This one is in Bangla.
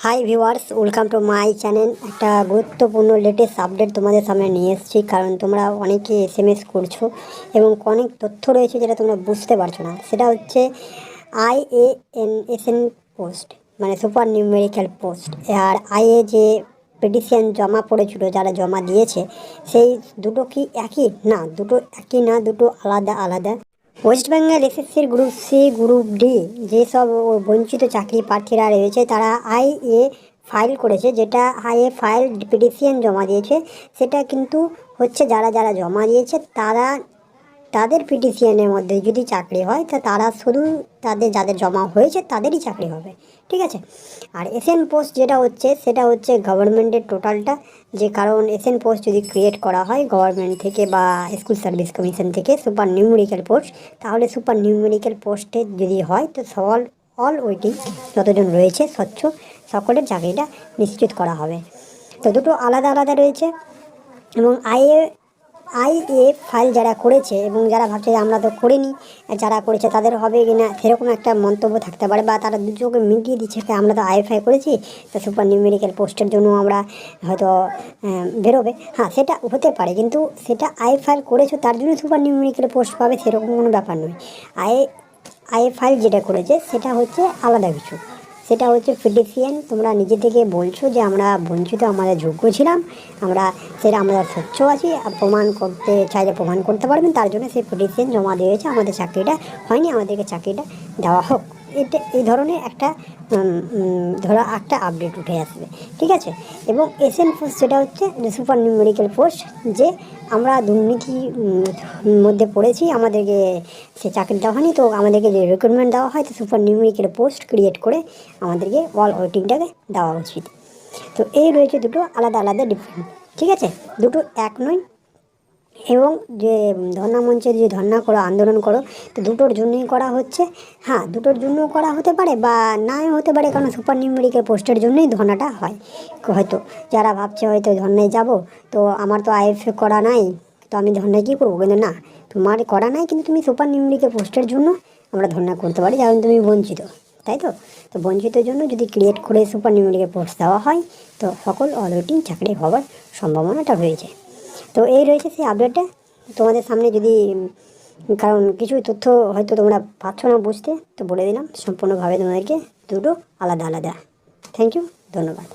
Hi viewers welcome to my channel একটা গুরুত্বপূর্ণ লেটেস্ট আপডেট তোমাদের সামনে নিয়ে এসেছি, কারণ তোমরা অনেকে এস এম এস করছ এবং অনেক তথ্য রয়েছে যেটা তোমরা বুঝতে পারছ না। সেটা হচ্ছে I A N S N post মানে সুপার নিউমেরিক্যাল পোস্ট আর আই এ যে পিটিশন জমা পড়েছিল, যারা জমা দিয়েছে, সেই দুটো কি একই? না, দুটো একই না, দুটো আলাদা আলাদা। ওয়েস্ট বেঙ্গল এসএসসির গ্রুপ সি, গ্রুপ ডি যেসব বঞ্চিত চাকরি প্রার্থীরা রয়েছে, তারা আই এ ফাইল করেছে, যেটা আই এ ফাইল পিটিসিএন জমা দিয়েছে। সেটা কিন্তু হচ্ছে যারা যারা জমা দিয়েছে, তারা তাদের পিটিশনের মধ্যে যদি চাকরি হয়, তা তারা শুধু তাদের যাদের জমা হয়েছে তাদেরই চাকরি হবে। ঠিক আছে? আর এসএন পোস্ট যেটা হচ্ছে, সেটা হচ্ছে গভর্নমেন্টের টোটালটা যে কারণ এসএন পোস্ট যদি ক্রিয়েট করা হয় গভর্নমেন্ট থেকে বা স্কুল সার্ভিস কমিশন থেকে সুপার নিউমেরিক্যাল পোস্ট তাহলে সুপার নিউমেরিক্যাল পোস্টে যদি হয়, তো সল অল ওয়েটিং যতজন রয়েছে স্বচ্ছ সকলের চাকরিটা নিশ্চিত করা হবে। তো দুটো আলাদা আলাদা রয়েছে এবং আইএ আই এ ফাইল যারা করেছে এবং যারা ভাবছে আমরা তো করিনি, যারা করেছে তাদের হবে কি না সেরকম একটা মন্তব্য থাকতে পারে বা তারা দুচোখে মিটিয়ে দিচ্ছে যে আমরা তো আইএফআই করেছি, তো সুপার নিউমেরিক্যাল পোস্টের জন্য আমরা হয়তো বেরোবে। হ্যাঁ সেটা হতে পারে কিন্তু সেটা আই ফাইল করেছ তার জন্য সুপার নিউমেরিক্যাল পোস্ট পাবে সেরকম কোনো ব্যাপার নয়। আই আই ফাইল যেটা করেছে সেটা হচ্ছে আলাদা কিছু। সেটা হচ্ছে ফিডিসিয়ান তোমরা নিজে থেকে বলছো যে আমরা বঞ্চিত আমাদের যোগ্য ছিলাম। আমরা সেটা আমরা স্বচ্ছ আছি। প্রমাণ করতে চাইলে প্রমাণ করতে পারবেন। তার জন্য সেই ফিডিসিয়ান জমা দিয়েছে। আমাদের চাকরিটা হয়নি। আমাদেরকে চাকরিটা দেওয়া হোক। এটা এই ধরনের একটা ধরো একটা আপডেট উঠে আসবে ঠিক আছে? এবং এসএন পোস্ট যেটা হচ্ছে সুপার নিউমেরিক্যাল পোস্ট যে আমরা দুর্নীতি উম, মধ্যে পড়েছি আমাদেরকে সে চাকরি দেওয়া হয়নি তো আমাদেরকে যে রিক্রুটমেন্ট দেওয়া হয় তো সুপার নিউমেরিক্যাল পোস্ট ক্রিয়েট করে আমাদেরকে অল ওয়েটিংটাকে দেওয়া উচিত। তো এই রয়েছে দুটো আলাদা আলাদা ডিফারেন্ট ঠিক আছে? দুটো এক নয় এবং যে ধর্ণা মঞ্চে যে ধর্না করো, আন্দোলন করো, তো দুটোর জন্যই করা হচ্ছে। হ্যাঁ দুটোর জন্য করা হতে পারে বা নাই হতে পারে, কারণ সুপার নিউমেরিক্যাল পোস্টের জন্যই ধর্নাটা হয়। হয়তো যারা ভাবছে হয়তো ধর্নায় যাব, তো আমার তো আইএফ করা নাই, তো আমি ধর্নায় কী করব? কিন্তু না, তোমার করা নাই, কিন্তু তুমি সুপার নিউমেরিক্যাল পোস্টের জন্য আমরা ধর্না করতে পারি কারণ তুমি বঞ্চিত, তাই তো? তো বঞ্চিতের জন্য যদি ক্রিয়েট করে সুপার নিউমেরিক্যাল পোস্ট দেওয়া হয়, তো সকল অলরেডি চাকরি হওয়ার সম্ভাবনাটা রয়েছে। তো এই রয়েছে সেই আপডেটটা তোমাদের সামনে যদি কারণ কিছু তথ্য হয়তো তোমরা পাচ্ছ না বুঝতে, তো বলে দিলাম। সম্পূর্ণভাবে তোমাদেরকে দুটো আলাদা আলাদা। থ্যাংক ইউ ধন্যবাদ।